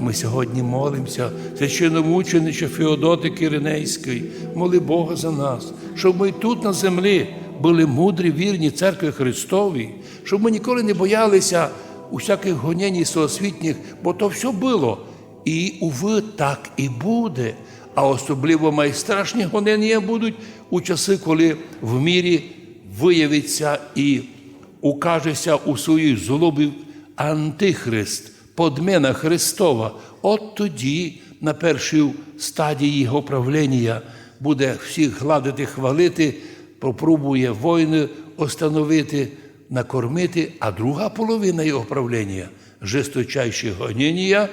Ми сьогодні молимося, священномученича Феодоти Киринейської, моли Бога за нас, щоб ми тут на землі були мудрі, вірні церкви Христовій, щоб ми ніколи не боялися усяких гонень соосвітніх, бо то все було. І, уви, так і буде. А особливо найстрашні гонення будуть у часи, коли в мірі виявиться і укажеться у своїй злобі Антихрист, подмена Христова. От тоді, на першій стадії його правління, буде всіх гладити, хвалити, попробує воїни остановити, накормити, а друга половина його правління жесточайші гоніння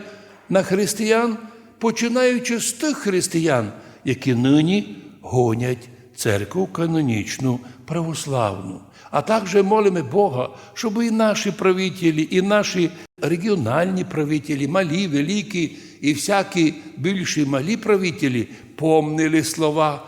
на християн, починаючи з тих християн, які нині гонять церкву канонічну православну. А також молимо Бога, щоб і наші правителі, і наші регіональні правителі, малі, великі, і всякі більші малі правителі помнили слова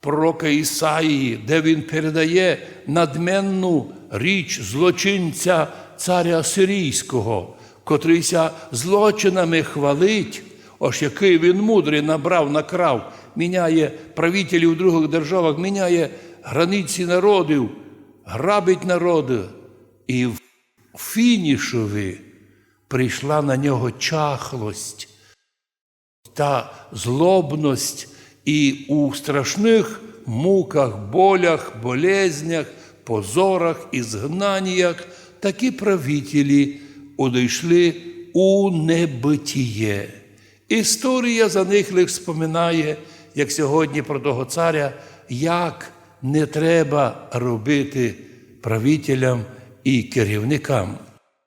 пророка Ісаїї, де він передає надменну річ злочинця царя Сирійського, котрийся злочинами хвалить, ось який він мудрий набрав, накрав, міняє правителів в других державах, міняє границі народів, грабить народи. І фінішові прийшла на нього чахлость та злобність і у страшних муках, болях, болезнях, позорах і згнаннях такі правителі одійшли у небитіє. Історія за них лише споминає, як сьогодні про того царя, як не треба робити правителям і керівникам.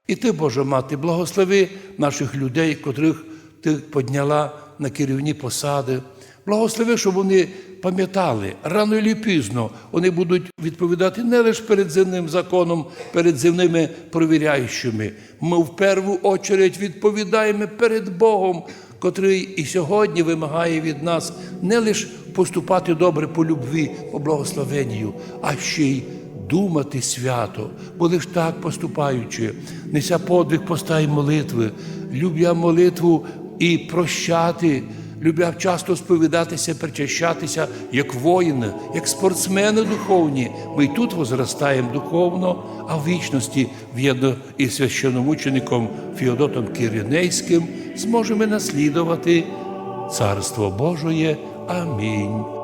І ти, Божа мати, благослови наших людей, котрих ти підняла на керівні посади. Благослови, щоб вони пам'ятали, рано і пізно вони будуть відповідати не лише перед земним законом, перед земними провіряючими. Ми в першу очередь відповідаємо перед Богом, котрий і сьогодні вимагає від нас не лише поступати добре по любві, по благословенню, а ще й думати свято, бо лиш так поступаючи, неся подвиг поста й молитви, любя молитву і прощати, любя часто сповідатися, причащатися, як воїни, як спортсмени духовні. Ми й тут возростаємо духовно, а в вічності в'єдно із священомучеником Феодотом Киринейським зможемо наслідувати Царство Божоє. Амінь.